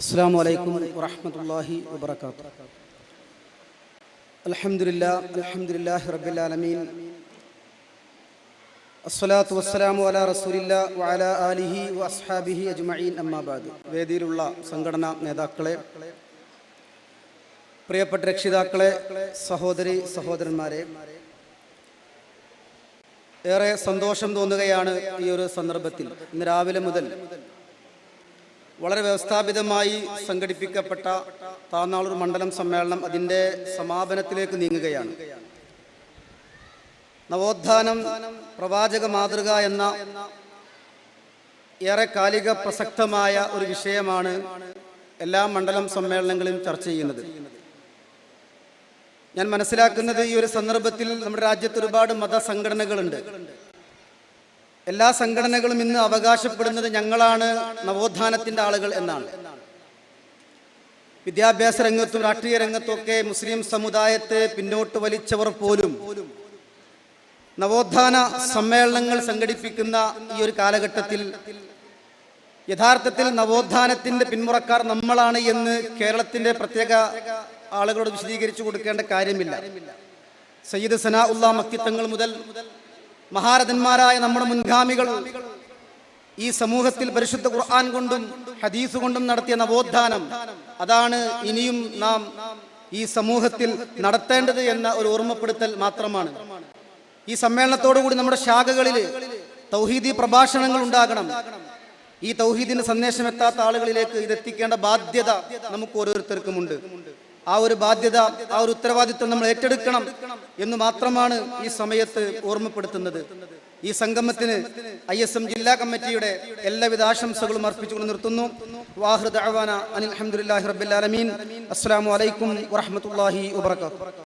അസ്സാം വലൈക്കും വറഹമത്തല്ലാഹി വാത്തു അലഹമുല്ലാ അലഹമുല്ലാഹി റബുലാലമീൻ അസ്സലാത്തു വസ്സലാമു അല റസൂലില്ല വഅല ആലിഹി വസ്ഹാബിഹി അജ്മഈൻ. അമ്മാബാദ് വേദിയിലുള്ള സംഘടനാ നേതാക്കളെ പ്രിയപ്പെട്ട രക്ഷിതാക്കളെ സഹോദരി സഹോദരന്മാരെ ഏറെ സന്തോഷം തോന്നുകയാണ് ഈ ഒരു സന്ദർഭത്തിൽ. ഇന്ന് രാവിലെ മുതൽ വളരെ വ്യവസ്ഥാപിതമായി സംഘടിപ്പിക്കപ്പെട്ട താന്നാളൂർ മണ്ഡലം സമ്മേളനം അതിന്റെ സമാപനത്തിലേക്ക് നീങ്ങുകയാണ്. നവോത്ഥാനം പ്രവാചക മാതൃക എന്ന ഏറെ കാലിക പ്രസക്തമായ ഒരു വിഷയമാണ് എല്ലാ മണ്ഡലം സമ്മേളനങ്ങളിലും ചർച്ച ചെയ്യുന്നത്. ഞാൻ മനസ്സിലാക്കുന്നത് ഈ ഒരു സന്ദർഭത്തിൽ നമ്മുടെ രാജ്യത്ത് ഒരുപാട് മതസംഘടനകളുണ്ട്. എല്ലാ സംഘടനകളും ഇന്ന് അവകാശപ്പെടുന്നത് ഞങ്ങളാണ് നവോത്ഥാനത്തിന്റെ ആളുകൾ എന്നാണ്. വിദ്യാഭ്യാസ രംഗത്തും രാഷ്ട്രീയ രംഗത്തും ഒക്കെ മുസ്ലിം സമുദായത്തെ പിന്നോട്ട് വലിച്ചവർ പോലും നവോത്ഥാന സമ്മേളനങ്ങൾ സംഘടിപ്പിക്കുന്ന ഈ ഒരു കാലഘട്ടത്തിൽ യഥാർത്ഥത്തിൽ നവോത്ഥാനത്തിന്റെ പിന്മുറക്കാർ നമ്മളാണ് എന്ന് കേരളത്തിന്റെ പ്രത്യേക ആളുകളോട് വിശദീകരിച്ചു കൊടുക്കേണ്ട കാര്യമില്ല. സയ്യിദ് സനാ ഉള്ള മക്കിത്തങ്ങൾ മുതൽ മഹാരഥന്മാരായ നമ്മുടെ മുൻഗാമികൾ ഈ സമൂഹത്തിൽ പരിശുദ്ധ ഖുർആൻ കൊണ്ടും ഹദീസ് കൊണ്ടും നടത്തിയ നവോത്ഥാനം. അതാണ് ഇനിയും നാം ഈ സമൂഹത്തിൽ നടത്തേണ്ടത് എന്ന ഒരു ഓർമ്മപ്പെടുത്തൽ മാത്രമാണ്. ഈ സമ്മേളനത്തോടുകൂടി നമ്മുടെ ശാഖകളിൽ തൗഹീദി പ്രഭാഷണങ്ങൾ ഉണ്ടാകണം. ഈ തൗഹീദിന്റെ സന്ദേശം എത്താത്ത ആളുകളിലേക്ക് ഇതെത്തിക്കേണ്ട ബാധ്യത നമുക്ക് ഓരോരുത്തർക്കുമുണ്ട്. ആ ഒരു ബാധ്യത ആ ഒരു ഉത്തരവാദിത്വം നമ്മൾ ഏറ്റെടുക്കണം എന്ന് മാത്രമാണ് ഈ സമയത്ത് ഓർമ്മപ്പെടുത്തുന്നത്. ഈ സംഗമത്തിന് ഐ എസ് എം ജില്ലാ കമ്മിറ്റിയുടെ എല്ലാവിധ ആശംസകളും അർപ്പിച്ചുകൊണ്ട് നിർത്തുന്നു. വാഹൃദ് അനിൽ അഹമ്മദ് റബ്ബിൽ ആലമീൻ. അസ്സലാമു അലൈക്കും വറഹ്മത്തുള്ളാഹി വബറകാതുഹു.